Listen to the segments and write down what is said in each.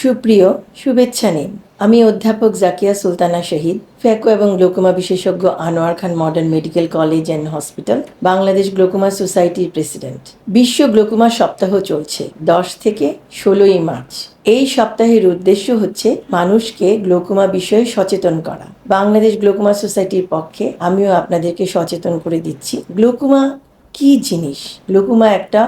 সুপ্রিয়, শুভেচ্ছা নিন আমি অধ্যাপক জাকিয়া সুলতানা শহীদ, ফ্যাকো এবং গ্লোকোমা বিশেষজ্ঞ Anwar Khan modern medical college and hospital, Bangladesh glaucoma সোসাইটির প্রেসিডেন্ট। বিশ্ব গ্লোকোমা সপ্তাহ চলছে, দশ থেকে ষোলোই মার্চ। এই সপ্তাহের উদ্দেশ্য হচ্ছে মানুষকে গ্লোকোমা বিষয়ে সচেতন করা। বাংলাদেশ গ্লোকোমা সোসাইটির পক্ষে আমিও আপনাদেরকে সচেতন করে দিচ্ছি। গ্লোকোমা কি জিনিস? গ্লোকোমা একটা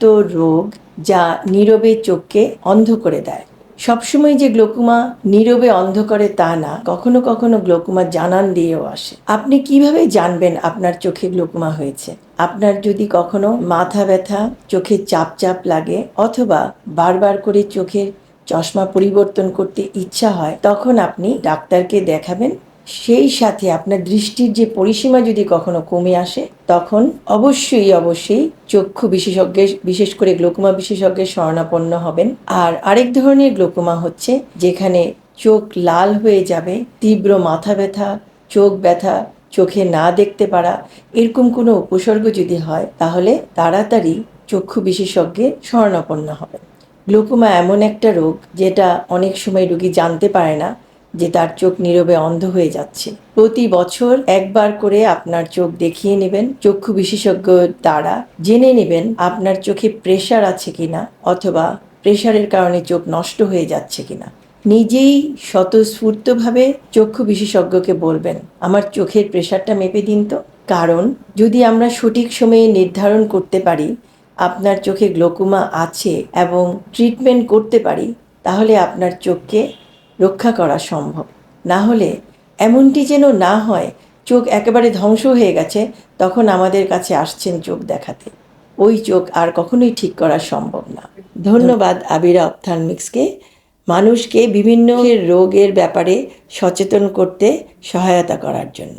অন্ধত্ব রোগ যা নীরবে চোখকে অন্ধ করে দেয়। সবসময় যে গ্লোকোমা নীরবে অন্ধ করে তা না, কখনো কখনো গ্লোকোমা জানান দিয়েও আসে। আপনি কীভাবে জানবেন আপনার চোখে গ্লোকোমা হয়েছে? আপনার যদি কখনো মাথা ব্যথা, চোখে চাপ চাপ লাগে অথবা বারবার করে চোখের চশমা পরিবর্তন করতে ইচ্ছা হয়, তখন আপনি ডাক্তারকে দেখাবেন সেই সাথে আপনার দৃষ্টির যে পরিসীমা যদি কখনো কমে আসে, তখন অবশ্যই অবশ্যই চক্ষু বিশেষজ্ঞের, বিশেষ করে গ্লোকোমা বিশেষজ্ঞের শরণাপন্ন হবেন। আর আরেক ধরনের গ্লোকোমা হচ্ছে যেখানে চোখ লাল হয়ে যাবে, তীব্র মাথা ব্যথা, চোখ ব্যথা, চোখে না দেখতে পারা, এরকম কোনো উপসর্গ যদি হয়, তাহলে তাড়াতাড়ি চক্ষু বিশেষজ্ঞের শরণাপন্ন হবেন। গ্লোকোমা এমন একটা রোগ যেটা অনেক সময় রোগী জানতে পারে না যে তার চোখ নীরবে অন্ধ হয়ে যাচ্ছে। প্রতি বছর একবার করে আপনার চোখ দেখিয়ে নেবেন চক্ষু বিশেষজ্ঞ দ্বারা। জেনে নেবেন আপনার চোখে প্রেশার আছে কিনা অথবা প্রেশারের কারণে চোখ নষ্ট হয়ে যাচ্ছে কিনা। নিজেই স্বতঃস্ফূর্তভাবে চক্ষু বিশেষজ্ঞকে বলবেন, আমার চোখের প্রেশারটা মেপে দিন তো। কারণ যদি আমরা সঠিক সময়ে নির্ধারণ করতে পারি, আপনার চোখে গ্লোকোমা আছে এবং ট্রিটমেন্ট করতে পারি, তাহলে আপনার চোখকে রক্ষা করা সম্ভব। না হলে এমনটি যেন না হয়, চোখ একেবারে ধ্বংস হয়ে গেছে, তখন আমাদের কাছে আসছেন চোখ দেখাতে। ওই চোখ আর কখনোই ঠিক করা সম্ভব না। ধন্যবাদ আবিরা অপথালমিক্সকে। মানুষকে বিভিন্ন রোগের ব্যাপারে সচেতন করতে সহায়তা করার জন্য।